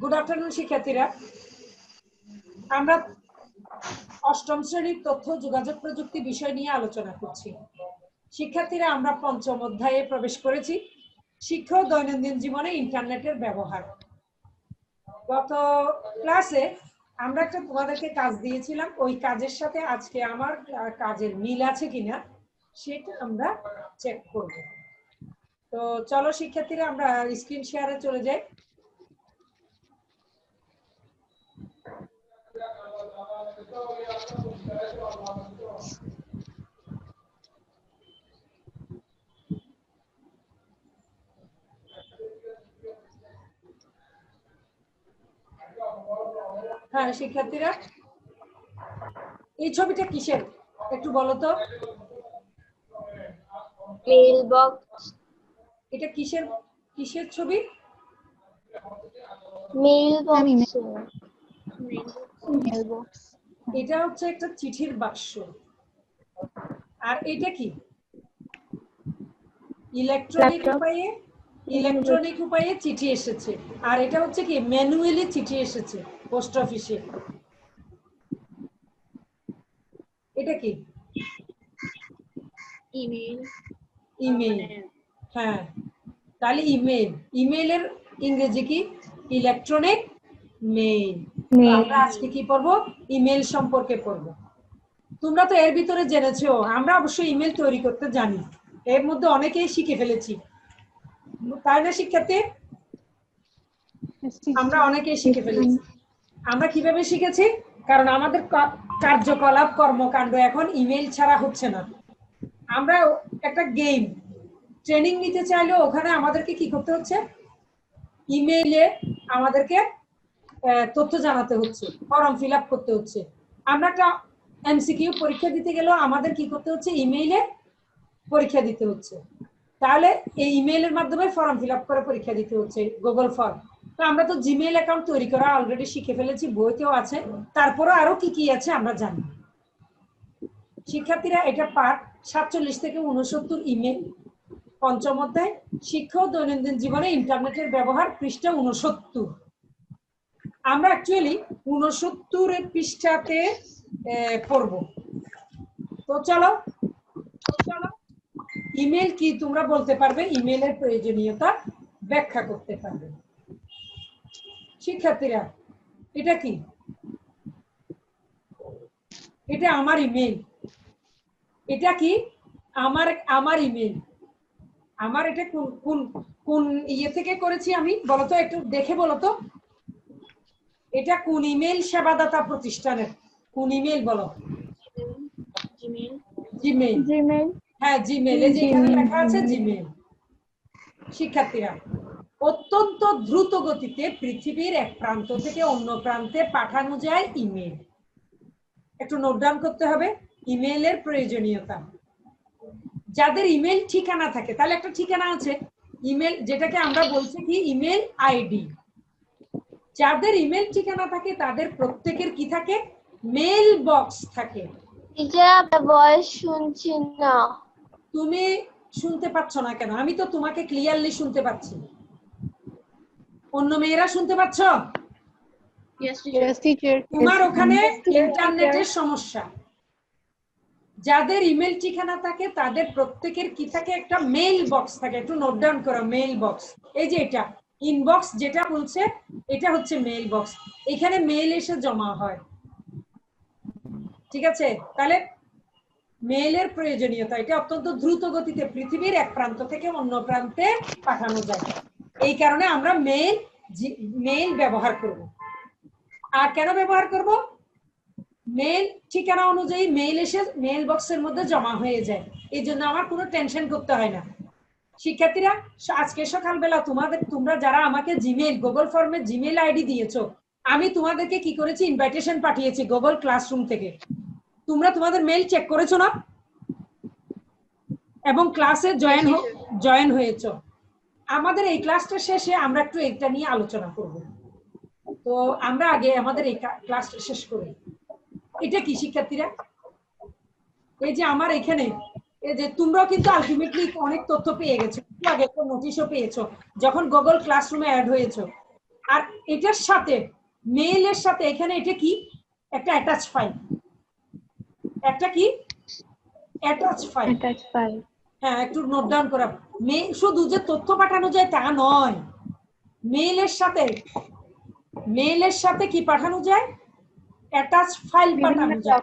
Good afternoon শিক্ষার্থীরা। আমরা অষ্টম শ্রেণির তথ্য, যোগাযোগ প্রযুক্তি বিষয় নিয়ে আলোচনা করছি। শিক্ষার্থীরা, আমরা পঞ্চম অধ্যায়ে প্রবেশ করেছি। শিক্ষা দৈনন্দিন জীবনে ইন্টারনেটের ব্যবহার। গত ক্লাসে আমরা একটা তোমাদেরকে কাজ দিয়েছিলাম। ওই কাজের সাথে আজকে আমার কাজের মিল আছে কিনা, সেটা আমরা চেক করব। তো চলো, শিক্ষার্থীরা, আমরা স্ক্রিন শেয়ারে চলে যাই। হ্যাঁ শিক্ষার্থীরা এই ছবিটা কিসের? একটু বলো তো। মেল বক্স এটা কিসের কিসের ছবি? মেল বক্স মেল বক্স এটা হচ্ছে একটা চিঠির বাক্স। আর এটা কি? ইলেকট্রনিক উপায়ে ইলেকট্রনিক উপায়ে চিঠি এসেছে। আর এটা হচ্ছে কি? ম্যানুয়ালি চিঠি এসেছে পোস্ট অফিসে এটা কি? ইমেল ইমেল হ্যাঁ। তাহলে ইমেল ইমেলের ইংরেজি কি? Electronic mail. আমরা আজকে কি পড়ব? ইমেল সম্পর্কে পড়ব। তোমরা তো এর ভিতরে জেনেছো আমরা অবশ্যই ইমেল তৈরি করতে জানি। এর মধ্যে অনেকেই শিখে ফেলেছি। তাই না শিক্ষার্থী? আমরা অনেকেই শিখে ফেলেছি। আমরা কীভাবে শিখেছি? কারণ আমাদের কার্যকলাপ কর্মকাণ্ড এখন ইমেল ছাড়া হচ্ছে না। আমরা একটা গেম ট্রেনিং নিতে চাইলেও ওখানে আমাদেরকে কি করতে হচ্ছে? ইমেইলে আমাদেরকে তথ্য জানাতে হচ্ছে, ফর্ম ফিল আপ করতে হচ্ছে। আমরা একটা এমসিকিউ পরীক্ষা দিতে গেলেও আমাদের কি করতে হচ্ছে? ইমেইলে পরীক্ষা দিতে হচ্ছে। তাহলে এই ইমেইলের মাধ্যমে ফর্ম ফিল আপ করে পরীক্ষা দিতে হচ্ছে গুগল ফর্ম তো আমরা তো জিমেইল অ্যাকাউন্ট তৈরি করা অলরেডি শিখে ফেলেছি, বইতেও আছে। তারপরে আরও কি কি আছে আমরা জানি। শিক্ষার্থীরা এটা পাঠ সাতচল্লিশ থেকে উনসত্তর ইমেল পঞ্চম অধ্যায়, শিক্ষা ও দৈনন্দিন জীবনে ইন্টারনেটের ব্যবহার পৃষ্ঠা উনসত্তর আমরা অ্যাকচুয়ালি উনসত্তর পৃষ্ঠাতে পড়ব। তো চলো চলো। ইমেল কি তোমরা বলতে পারবে? ইমেলের প্রয়োজনীয়তা ব্যাখ্যা করতে পারবে। শিক্ষার্থীরা, এটা কি? এটা আমার ইমেল এটা কি? আমার আমার ইমেল আমার এটা কোন কোন কোন ইয়ে থেকে করেছি আমি? বলতো একটু দেখে বলতো এটা কোন ইমেল সেবাদাতা প্রতিষ্ঠানের? কোন ইমেল বলো? জিমেল জিমেল হ্যাঁ জিমেল এই যে এখানে লেখা আছে জিমেল শিক্ষার্থীরা অত্যন্ত দ্রুত গতিতে পৃথিবীর এক প্রান্ত থেকে অন্য প্রান্তে পাঠানো যায় ইমেল একটু নোট ডাউন করতে হবে ইমেলের প্রয়োজনীয়তা। যাদের ইমেল ঠিকানা থাকে তাহলে একটা ঠিকানা আছে। ইমেল যেটাকে আমরা বলছি কি? ইমেল আইডি যাদের ইমেল ঠিকানা থাকে তাদের প্রত্যেকের কি থাকে? মেল বক্স থাকে। ভয়েস শুনছি না। তুমি শুনতে পাচ্ছ না কেন? আমি তো তোমাকে ক্লিয়ারলি শুনতে পাচ্ছি। অন্য মেয়েরা শুনতে পাচ্ছ? ইয়েস তোমার ওখানে ইন্টারনেটের সমস্যা। যাদের ইমেল ঠিকানা থাকে তাদের প্রত্যেকের কি থাকে? একটা মেইল বক্স থাকে। একটু নোট ডাউন করো মেইল বক্স এই যে এটা। ইনবক্স যেটা বলছে, এটা হচ্ছে মেইল বক্স এখানে মেইল এসে জমা হয়। ঠিক আছে? তাহলে মেইলের প্রয়োজনীয়তা, এটা অত্যন্ত দ্রুত গতিতে পৃথিবীর এক প্রান্ত থেকে অন্য প্রান্তে পাঠানো যায়। এই কারণে আমরা মেইল মেইল ব্যবহার করব। আর কেন ব্যবহার করব? মেইল ঠিকানা অনুযায়ী মেইল এসে মেইল বক্সের মধ্যে জমা হয়ে যায়। এই জন্য আমার কোনো টেনশন করতে হয় না। শিক্ষার্থীরা, আজকে সকালবেলা তোমাদের, তোমরা যারা আমাকে জিমেইল গুগল ফর্মে জিমেইল আইডি দিয়েছ, আমি তোমাদেরকে কি করেছি? ইনভাইটেশন পাঠিয়েছি গুগল ক্লাসরুম থেকে। তোমরা তোমাদের মেইল চেক করেছ না? এবং ক্লাসে জয়েন জয়েন হয়েছো। আমাদের এই ক্লাসটা শেষে আমরা একটু এটা নিয়ে আলোচনা করব। তো আমরা আগে আমাদের এই ক্লাসটা শেষ করি। এটা কি শিক্ষার্থীরা? এই যে আমার এখানে যে তোমরাও কিন্তু আলটিমেটলি অনেক তথ্য পেয়ে গেছো আগে একটা নোটিশও পেয়েছ যখন গুগল ক্লাসরুমে অ্যাড হয়েছো। আর এটার সাথে মেইলের সাথে এখানে এটা কি? একটা অ্যাটাচ ফাইল একটা কি? Attach file Attach file. হ্যাঁ একটু নোট ডাউন করা। মেইল শুধু যে তথ্য পাঠানো যায় তা নয়। মেইলের সাথে মেইলের সাথে কি পাঠানো যায়? অ্যাটাচ ফাইল পাঠানো যায়।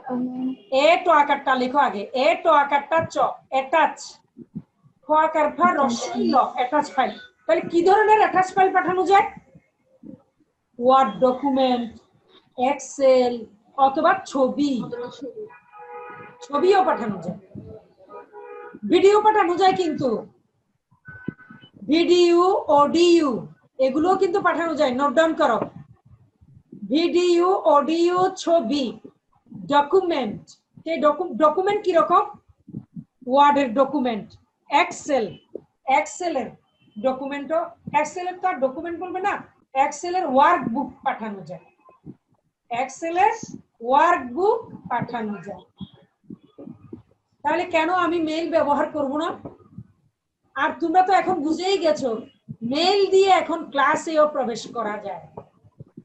এ টো আকারটা লেখো আগে। এ টো আকারটা চ। অ্যাটাচ খ আকার ফা রস্বই ল অ্যাটাচ ফাইল তাহলে কি ধরনের অ্যাটাচ ফাইল পাঠানো যায়? ওয়ার্ড ডকুমেন্ট এক্সেল অথবা ছবি। ছবিও পাঠানো যায়। ভিডিও পাঠানো যায় কিন্তু। ভিডিও অডিও এগুলোও কিন্তু পাঠানো যায়। নোট ডাউন করো। ভিডিও, অডিও, ছবি ডকুমেন্ট সেই ডকুমেন্ট কীরকম? ওয়ার্ডের ডকুমেন্ট এক্সেল এক্সেলের ডকুমেন্টও এক্সেলের তো আর ডকুমেন্ট বলবে না এক্সেলের ওয়ার্ক বুক পাঠানো যায়। এক্সেলের ওয়ার্ক বুক পাঠানো যায়। তাহলে কেন আমি মেইল ব্যবহার করব না? আর তোমরা তো এখন বুঝেই গেছো মেইল দিয়ে এখন ক্লাসেও প্রবেশ করা যায়।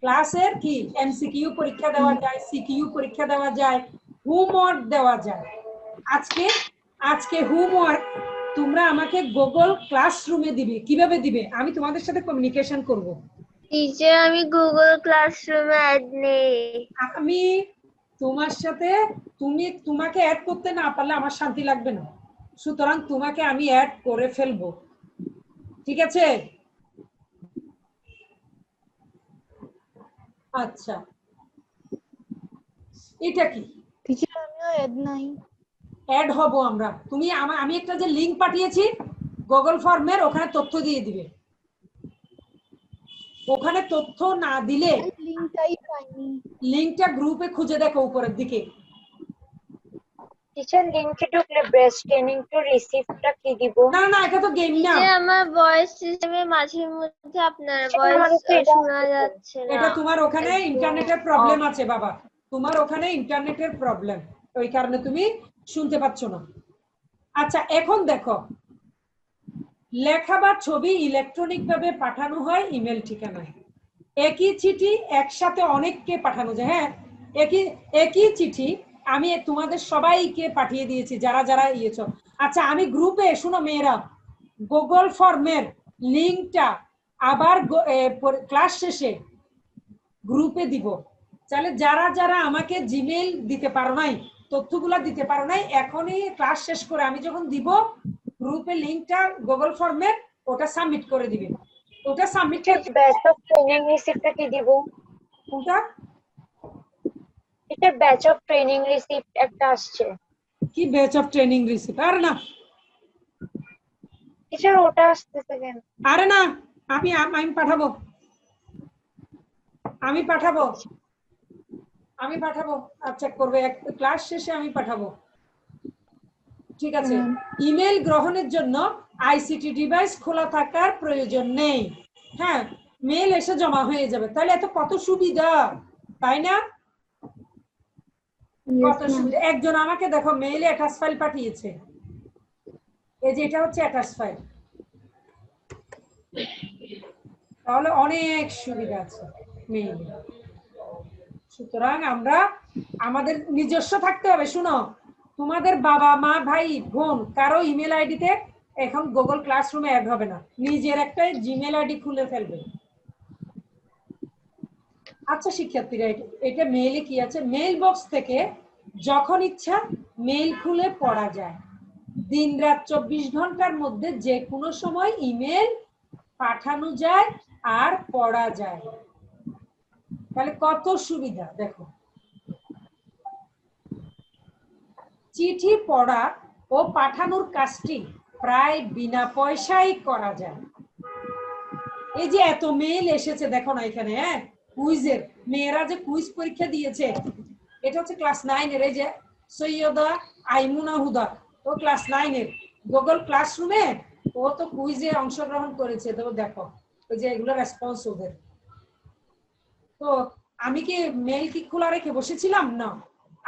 ক্লাসের কি? এমসিকিউ পরীক্ষা দেওয়া যায় সিকিউ পরীক্ষা দেওয়া যায় হোমওয়ার্ক দেওয়া যায়। আজকে আজকে হোমওয়ার্ক তোমরা আমাকে গুগল ক্লাসরুমে দিবে। কীভাবে দিবে? আমি তোমাদের সাথে কমিউনিকেশন করব। টিচার আমি গুগল ক্লাসরুমে অ্যাড নেই। আমি তোমার সাথে তুমি তোমাকে অ্যাড করতে না পারলে আমার শান্তি লাগবে না। সুতরাং তোমাকে আমি অ্যাড করে ফেলব। ঠিক আছে? আচ্ছা। এটা কি? টিচার আমিও অ্যাড নাই। অ্যাড হব আমরা। তুমি আমা- একটা যে লিংক পাঠিয়েছি গুগল ফর্মের ওখানে তথ্য দিয়ে দিবে। ওখানে তথ্য না দিলে লিংকটাই টাই পাইনি। লিংকটা গ্রুপে খুঁজে দেখো উপরের দিকে। টিচার লিংকে ঢুকলে ব্রেস্ট ট্রেনিং টু রিসিভটা কি দিব না না এটা তো গেম না। যে আমার ভয়েস সিস্টেমে মাঝে মধ্যে আপনার ভয়েস শোনা যাচ্ছে না। এটা তোমার ওখানে ইন্টারনেটের প্রবলেম আছে বাবা। তোমার ওখানে ইন্টারনেটের প্রবলেম ওই কারণে তুমি শুনতে পাচ্ছ না। আচ্ছা এখন দেখো। লেখা বা ছবি ইলেকট্রনিক ভাবে পাঠানো হয় ইমেল ঠিকানায়। একই চিঠি একসাথে অনেককে পাঠানো যায় হ্যাঁ? একই একই চিঠি আমি তোমাদের সবাইকে পাঠিয়ে দিয়েছি যারা যারা ইয়েছ। আচ্ছা আমি গ্রুপে শুনো মেয়েরা গুগল ফর্মের লিঙ্কটা আবার ক্লাস শেষে গ্রুপে দিব। তাহলে যারা যারা আমাকে জিমেইল দিতে পারো নাই তথ্যগুলা দিতে পারো নাই এখনই ক্লাস শেষ করে আমি যখন দিব গ্রুপে লিংকটা গুগল ফর্মে ওটা সাবমিট করে দিবে। ওটা সাবমিট ব্যাচ অফ ট্রেনিং রিসিভটা কি দিব? ওটা এটা ব্যাচ অফ ট্রেনিং রিসিপ্ট একটা আসছে। কি ব্যাচ অফ ট্রেনিং রিসিভ আরে না। টিচার ওটা আসতেছে কেন? আরে না আমি আমি পাঠাবো। আমি পাঠাবো। আমি পাঠাবো। চেক করবে। এক ক্লাস শেষে আমি পাঠাবো। ঠিক আছে। ইমেল গ্রহণের জন্য আইসিটি ডিভাইস খোলা থাকার প্রয়োজন নেই। হ্যাঁ মেল এসে জমা হয়ে যাবে। তাহলে এত কত সুবিধা? তাই না? কত সুবিধা একজন আমাকে দেখো মেইলে অ্যাটাচ ফাইল পাঠিয়েছে। এই যে এটা হচ্ছে অ্যাটাচ ফাইল তাহলে অনেক সুবিধা আছে মেইলে সুতরাং আমরা আমাদের নিজস্ব থাকতে হবে। শুনো তোমাদের বাবা মা ভাই বোন কারও ইমেল আইডিতে এখন গুগল ক্লাসরুমে অ্যাড হবে না। নিজের একটা জিমেল আইডি খুলে ফেলবে। আচ্ছা শিক্ষার্থীরা, এটা- মেইলে কি আছে? মেইল বক্স থেকে যখন ইচ্ছা মেইল খুলে পড়া যায়। দিন রাত চব্বিশ ঘণ্টার মধ্যে যে কোনো সময় ইমেল পাঠানো যায় আর পড়া যায়। তাহলে কত সুবিধা, দেখো। চিঠি পড়া ও পাঠানোর কাজটি প্রায় বিনা পয়সায় করা যায়। এই যে এত মেইল এসেছে, দেখো না এখানে হ্যাঁ? কুইজের। মেয়েরা যে কুইজ পরীক্ষা দিয়েছে, এটা হচ্ছে ক্লাস নাইনের, এই যে সৈয়দা আইমুনা হুদা, ও ক্লাস নাইনের। গুগল ক্লাসরুমে ও তো কুইজে অংশগ্রহণ করেছে, তো দেখো, ওই যে এগুলো রেসপন্স ওদের। তো আমি কি মেল কি খোলা রেখে বসেছিলাম? না।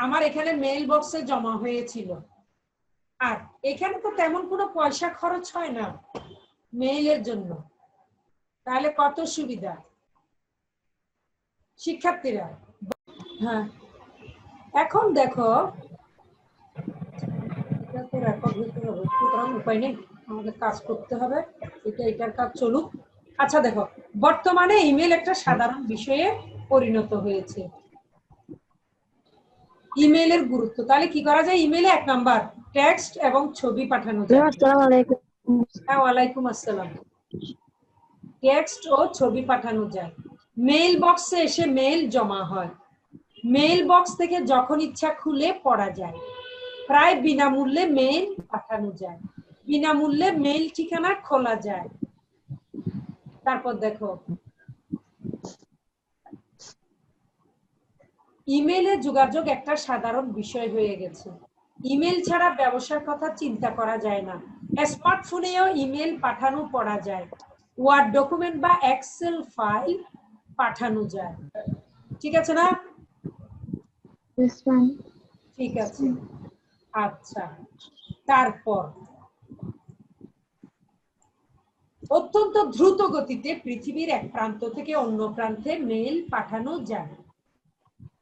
আমার এখানে মেল বক্সে জমা হয়েছিল। আর এখানে তো তেমন কোনো পয়সা খরচ হয় না মেইলের জন্য। তাহলে কত সুবিধা? শিক্ষার্থীরা। হ্যাঁ। এখন দেখো সুতরাং উপায় নেই আমাদের কাজ করতে হবে এটা এটার কাজ চলুক। আচ্ছা দেখো বর্তমানে ইমেল একটা সাধারণ বিষয়ে পরিণত হয়েছে। ইমেলের গুরুত্ব তাহলে কি করা যায়? ইমেলে এক নাম্বার টেক্সট এবং ছবি পাঠানো যায়। হ্যাঁ ওয়ালাইকুম আসসালাম। টেক্সট ও ছবি পাঠানো যায়। মেইল বক্সে এসে মেইল জমা হয়। মেইল বক্স থেকে যখন ইচ্ছা খুলে পড়া যায়। প্রায় বিনামূল্যে মেইল পাঠানো যায়। বিনামূল্যে মেইল ঠিকানা খোলা যায়। তারপর দেখো। ইমেলে যোগাযোগ একটা সাধারণ বিষয় হয়ে গেছে। ইমেল ছাড়া ব্যবসার কথা চিন্তা করা যায় না। স্মার্টফোনেও ইমেল পাঠানো পড়া যায়। ওয়ার্ড ডকুমেন্ট বা এক্সেল ফাইল পাঠানো যায়। ঠিক আছে না? ঠিক আছে। আচ্ছা তারপর। অত্যন্ত দ্রুত গতিতে পৃথিবীর এক প্রান্ত থেকে অন্য প্রান্তে মেইল পাঠানো যায়।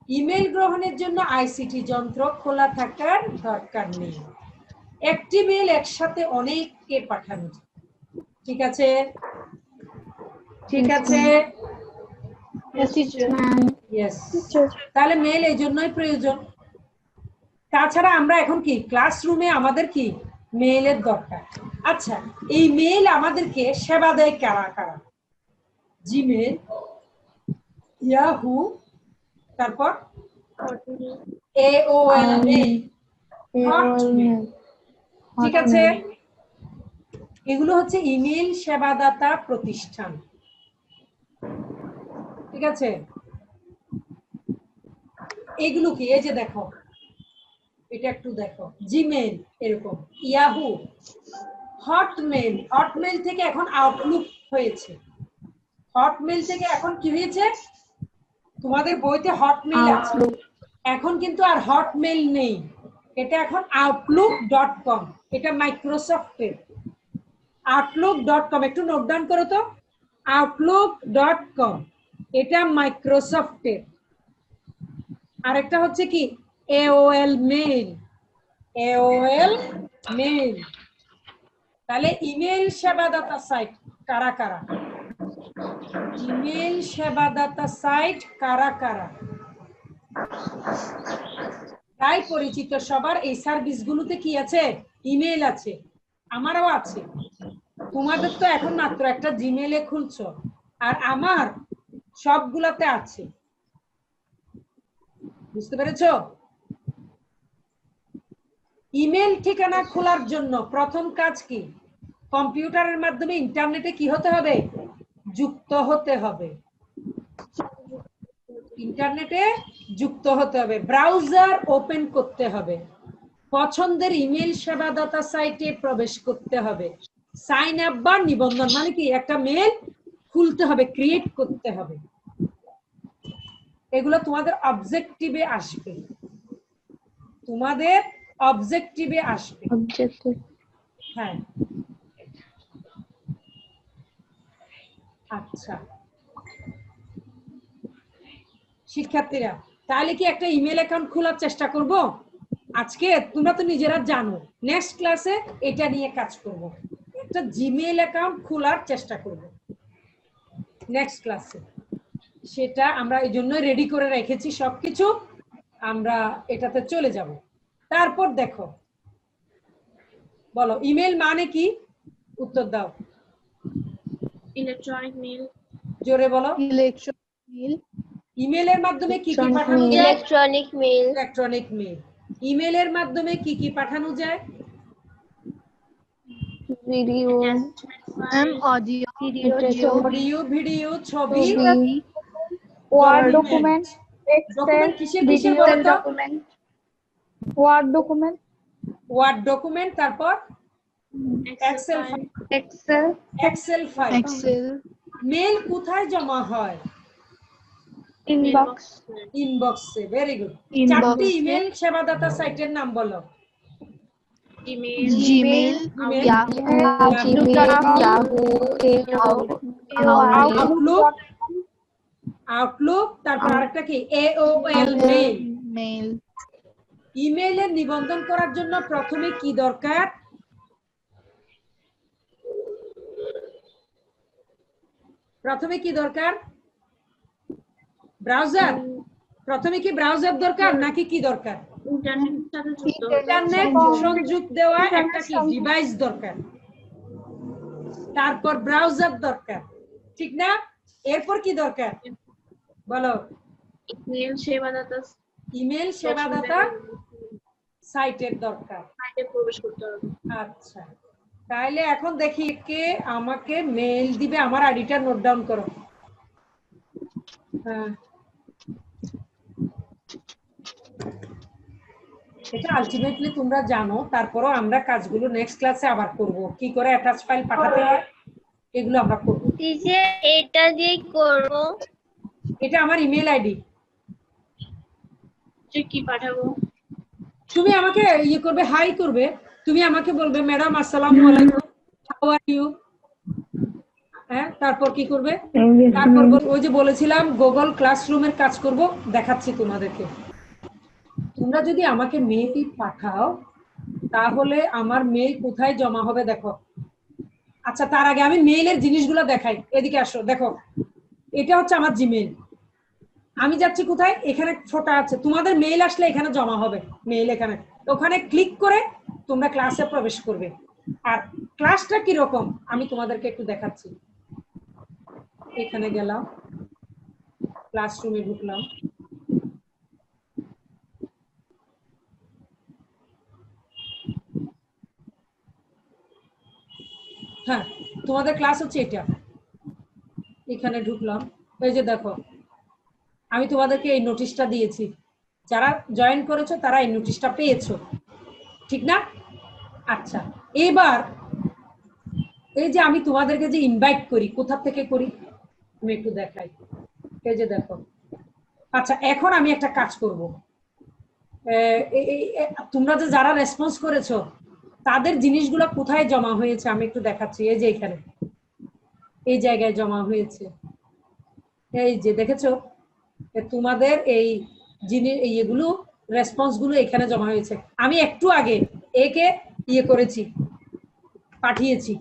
ইমেল গ্রহণের জন্য আইসিটি যন্ত্র খোলা থাকার দরকার নেই। একটি মেল একসাথে অনেককে পাঠানো যায়। ঠিক আছে? ঠিক আছে? তাহলে মেল এই জন্যই প্রয়োজন। তাছাড়া আমরা এখন কি? ক্লাসরুমে আমাদের কি? মেইলের দরকার। আচ্ছা এই মেইল আমাদেরকে সেবা দেয় কারা কারা? জিমেল ইয়াহু তারপর। ঠিক আছে? এগুলো হচ্ছে ইমেল সেবাদাতা প্রতিষ্ঠান। ঠিক আছে? এগুলো কি? এই যে দেখো। এটা একটু দেখো। জিমেল এরকম। ইয়াহু হটমেল হটমেল থেকে এখন আউটলুক হয়েছে। হটমেল থেকে এখন কি হয়েছে? তোমাদের বইতে হটমেল আছে। এখন কিন্তু আর হটমেল নেই। এটা এখন আউটলুক ডট কম এটা মাইক্রোসফটের আউটলুক ডট কম একটু নোট ডাউন করো তো। আউটলুক ডট কম এটা মাইক্রোসফটের আরেকটা হচ্ছে কি? এওএল মেইল এওএল মেইল তাহলে ইমেল সেবাদাতা সাইট কারা কারা? ইমেল সেবাদাতা সাইট কারা কারা? তাই পরিচিত সবার এই সার্ভিসগুলোতে কি আছে? ইমেল আছে। আমারও আছে। তোমাদের তো এখন মাত্র একটা জিমেলে খুলছো। আর আমার সবগুলাতে আছে। বুঝতে পেরেছ? ইমেল ঠিকানা খোলার জন্য প্রথম কাজ কি? কম্পিউটারের মাধ্যমে ইন্টারনেটে কি হতে হবে? যুক্ত হতে হবে। ইন্টারনেটে যুক্ত হতে হবে। ব্রাউজার ওপেন করতে হবে। পছন্দের ইমেল সেবাদাতা সাইটে প্রবেশ করতে হবে। সাইন আপ বা নিবন্ধন মানে কি? একটা মেল খুলতে হবে ক্রিয়েট করতে হবে। এগুলো তোমাদের অবজেক্টিভে আসবে। তোমাদের অবজেক্টিভে আসবে। হ্যাঁ। আচ্ছা। শিক্ষার্থীরা তাহলে কি একটা ইমেল অ্যাকাউন্ট খোলার চেষ্টা করব? আজকে তোমরা তো নিজেরা জানো। নেক্সট ক্লাসে এটা নিয়ে কাজ করব। একটা জিমেল অ্যাকাউন্ট খোলার চেষ্টা করব। নেক্সট ক্লাসে সেটা আমরা এই জন্যই রেডি করে রেখেছি সবকিছু আমরা এটাতে চলে যাব। তারপর দেখো বলো ইমেল মানে কি? উত্তর দাও। ইলেকট্রনিক মেল জোরে বলো। ইলেকট্রন মেল ইমেলের মাধ্যমে কি কি পাঠানো যায়? ইলেকট্রনিক মেল ইলেকট্রনিক মেল ইমেলের মাধ্যমে কি কি পাঠানো যায়? Video ma'am audio video audio video ছবি ওয়ার্ড ডকুমেন্ট বলো তো document word document word document তারপর Excel Excel Excel file Excel mail কোথায় জমা হয়? ইনবক্স ইনবক্সে ভেরি গুড Inbox চারটি ইমেল সেবাদাতা সাইটের নাম বলো। Yahoo Yahoo, Yahoo Outlook Outlook তারপর আরেকটা কি? A O L mail Mail. ইমেইলের নিবন্ধন করার জন্য প্রথমে কি দরকার? প্রথমে কি দরকার? ব্রাউজার প্রথমে কি ব্রাউজার দরকার নাকি কি দরকার? ইন্টারনেটের সাথে যুক্ত ইন্টারনেট সংযোগ দেওয়া একটা কি ডিভাইস দরকার? তারপর ব্রাউজার দরকার। ঠিক না? এরপর কি দরকার? বলো। ইমেল সেবাদাতা ইমেল সেবাদাতা সাইটের দরকার। সাইটে প্রবেশ করতে হবে। আচ্ছা। তাহলে এখন দেখি কে আমাকে মেল দিবে। আমার আইডিটা নোট ডাউন করো। হ্যাঁ। এটা আলটিমেটলি তোমরা জানো তারপরও আমরা কাজগুলো নেক্সট ক্লাসে আবার করব। কি করে অ্যাটাচ ফাইল পাঠাতে হয় এগুলো আমরা করব। টিচার এটা দিয়ে করব। এটা আমার ইমেল আইডি যে কি পাঠাবো? তুমি আমাকে ইয়ে করবে হাই করবে। তুমি আমাকে বলবে ম্যাডাম আসসালামু আলাইকুম। হাউ আর ইউ হ্যাঁ তারপর কি করবে? তারপর বল- ওই যে বলেছিলাম গুগল ক্লাসরুমের কাজ করব দেখাচ্ছি তোমাদেরকে। তোমরা যদি আমাকে মেয়েটি পাঠাও, তাহলে আমার মেয়ে কোথায় জমা হবে দেখো। আচ্ছা তার আগে আমি মেইলের জিনিসগুলো দেখাই। এদিকে আসো, দেখো। এটা হচ্ছে আমার জিমেইল আমি যাচ্ছি কোথায়? এখানে ছোটা আছে। তোমাদের মেইল আসলে এখানে জমা হবে মেইল এখানে। ওখানে ক্লিক করে তোমরা ক্লাসে প্রবেশ করবে। আর ক্লাসটা কীরকম? আমি তোমাদেরকে একটু দেখাচ্ছি। এখানে গেলাম। ক্লাসরুমে ঢুকলাম। হ্যাঁ তোমাদের ক্লাস হচ্ছে এটা। এখানে ঢুকলাম। এই যে দেখো, আমি তোমাদেরকে এই নোটিশটা দিয়েছি। যারা জয়েন করেছ, তারা এই নোটিশটা পেয়েছ। ঠিক না? আচ্ছা এবার এই যে আমি তোমাদেরকে যে ইনভাইট করি, কোথা থেকে করি? আমি একটু দেখাই। এই যে দেখো। আচ্ছা এখন আমি একটা কাজ করব। তোমরা যে যারা রেসপন্স করেছ তাদের জিনিসগুলো কোথায় জমা হয়েছে আমি একটু দেখাচ্ছি। এই যে এখানে। এই জায়গায় জমা হয়েছে। এই যে দেখেছ? তোমাদের এই জিনিস ইয়েগুলো রেসপন্সগুলো এখানে জমা হয়েছে। আমি একটু আগে একে ইয়ে করেছি, পাঠিয়েছি।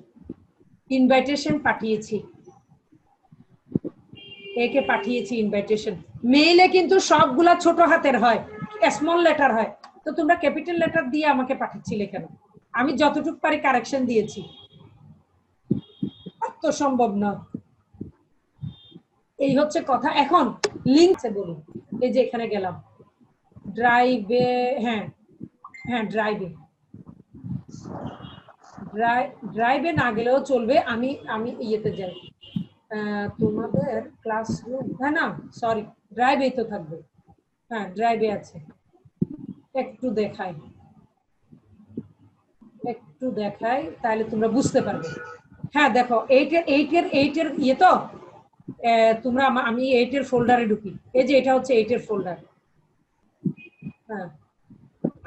ইনভাইটেশন পাঠিয়েছি। একে পাঠিয়েছি ইনভাইটেশন মেইলে কিন্তু সবগুলা ছোট হাতের হয় স্মল লেটার হয়। তো তোমরা ক্যাপিটাল লেটার দিয়ে আমাকে পাঠাচ্ছিলে কেন? আমি যতটুকু পারি কারেকশন দিয়েছি। তো সম্ভব না। এই হচ্ছে কথা। এখন লিঙ্ক বলুন। এই যে এখানে গেলাম। ড্রাইভে হ্যাঁ হ্যাঁ ড্রাইভে ড্রাইভে না গেলেও চলবে। আমি আমি ইয়েতে যাই। তোমাদের ক্লাসরুম হ্যাঁ না সরি ড্রাইভেই তো থাকবে। হ্যাঁ ড্রাইভে আছে। একটু দেখাই। একটু দেখাই, তাহলে তোমরা বুঝতে পারবে। হ্যাঁ দেখো, এইটের এইটের এইটের ইয়ে তো? তোমরা আমি এইটের ফোল্ডারে ঢুকি। এই যে এটা হচ্ছে এইটের ফোল্ডার হ্যাঁ।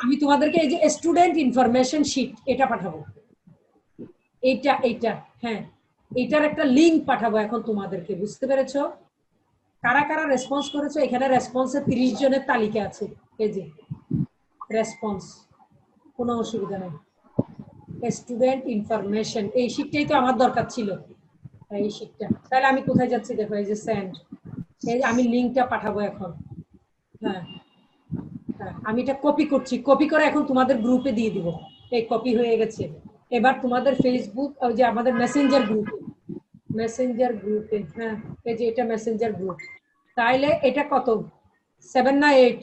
আমি তোমাদেরকে এই যে স্টুডেন্ট ইনফরমেশন শিট এটা পাঠাবো। এইটা এইটা হ্যাঁ। এইটার একটা লিংক পাঠাবো এখন তোমাদেরকে, বুঝতে পেরেছ? কারা কারা রেসপন্স করেছ? এখানে রেসপন্সের তিরিশ জনের তালিকা আছে। এই যে রেসপন্স কোনো অসুবিধা নেই। স্টুডেন্ট ইনফরমেশন এই শিটটাই তো আমার দরকার ছিল। এই শিটটা তাহলে আমি কোথায় যাচ্ছি দেখো এই যে সেন্ড এই আমি লিংকটা পাঠাবো এখন। হ্যাঁ। হ্যাঁ, আমি এটা কপি করছি। কপি করে এখন তোমাদের গ্রুপে দিয়ে দিব। এই কপি হয়ে গেছে। এবার তোমাদের ফেসবুক যে আমাদের মেসেঞ্জার গ্রুপে মেসেঞ্জার গ্রুপে হ্যাঁ এই যে এটা মেসেঞ্জার গ্রুপ তাইলে এটা কত? সেভেন না এইট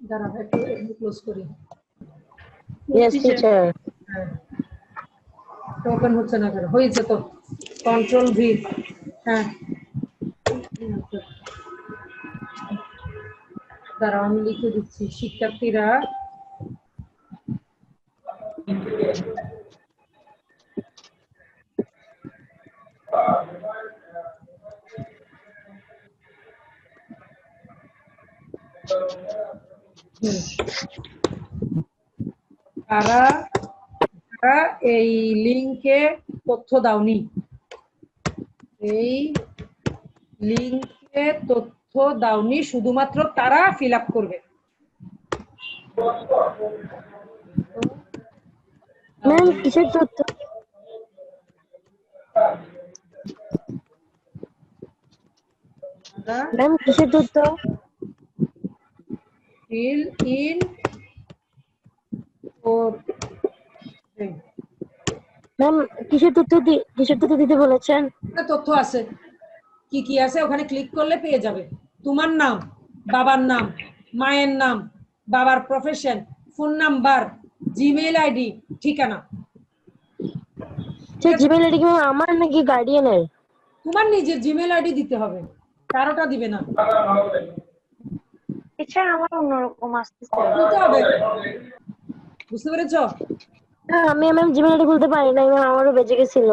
দাঁড়াও একটু ক্লোজ করি। Yes, teacher. হ্যাঁ ওপেন হচ্ছে না কেন? হয়েছে তো। কন্ট্রোল ভি হ্যাঁ। দাঁড়াও আমি লিখে দিচ্ছি। শিক্ষার্থীরা হুম। তারা তারা এই লিংকে তথ্য দাওনি। এই লিঙ্কে তথ্য দাওনি শুধুমাত্র তারা ফিল আপ করবে। ম্যাম কিসের তথ্য? ম্যাম কিসের তথ্য? ফিল ইন ম্যাম কিসের তথ্য কিসের তথ্য দিতে বলেছেন? তথ্য আছে। কি কি আছে? ওখানে ক্লিক করলে পেয়ে যাবে। তোমার নাম বাবার নাম মায়ের নাম বাবার profession phone number Gmail ID ঠিকানা। সে জিমেল আইডি কি আমার নাকি গার্ডিয়ানের তোমার নিজের জিমেইল আইডি দিতে হবে। কারোটা দিবে না। টিচার আমার অন্যরকম আসতেছে। দিতে হবে। বুঝতে পেরেছ? আমি ম্যাম জিমেল আইডি খুলতে পারি না ম্যাম আমারও বেঁচে গেছিল।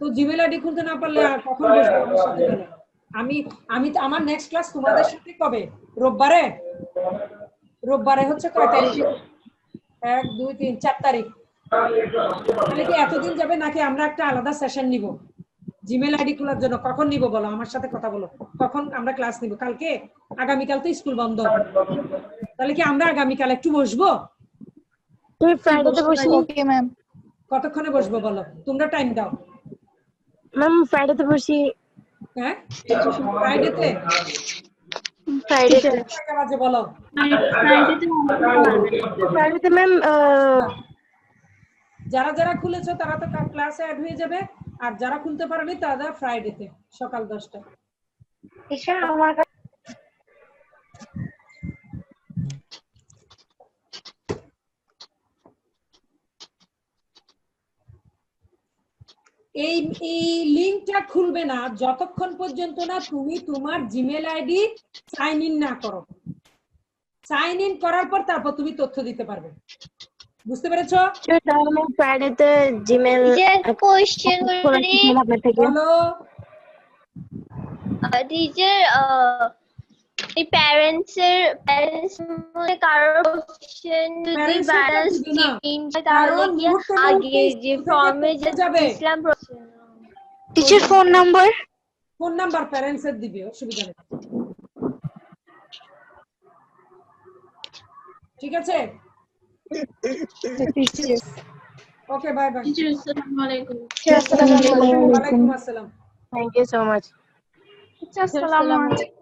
তো জিমেল আইডি খুলতে না পারলে আর কখন বসবো আমার সাথে আমি আমার নেক্সট ক্লাস তোমাদের সাথে কবে? রোববারে? রোববারে হচ্ছে কয় তারিখ? এক দুই তিন চার তারিখ। তাহলে কি এতদিন যাবে নাকি আমরা একটা আলাদা সেশন নিব? জিমেল আইডি খোলার জন্য কখন নিব বলো? আমার সাথে কথা বলো। কখন আমরা ক্লাস নিব? কালকে? আগামীকাল তো স্কুল বন্ধ। তাহলে কি আমরা আগামীকাল একটু বসবো? তুমি ফ্রাইডেতে বসি ওকে ম্যাম কতক্ষণে বসবো বলো? তোমরা টাইম দাও। ম্যাম ফ্রাইডেতে বসি হ্যাঁ? ফ্রাইডেতে ফ্রাইডেতে বাজে বলো? ফ্রাইডেতে ম্যাম যারা যারা খুলেছো তারা তো ক্লাসে অ্যাড হয়ে যাবে। আর যারা খুলতে পারেনি তারা ফ্রাইডেতে সকাল দশটা টিচার আমার এই এই লিংকটা খুলবে না যতক্ষণ পর্যন্ত না তুমি তোমার জিমেল আইডি সাইন ইন না করো। সাইন ইন করার পর তারপর তুমি তথ্য দিতে পারবে। বুঝতে পেরেছ? ফ্রাইডেতে জিমেল করি আপনার টিচার এই প্যারেন্টস এর প্যারেন্টস মধ্যে কারোর কোশ্চেন যদি ব্যালেন্স হয় তাহলে কি আগে যে ফর্মে যাবে। Islam teacher phone number phone number parents এর দিবে অসুবিধা নেই। ঠিক আছে? ওকে বাই বাই টিচার আসসালামু আলাইকুম ওয়ালাইকুম আসসালাম থ্যাংক ইউ সো মাচ আসসালামু আলাইকুম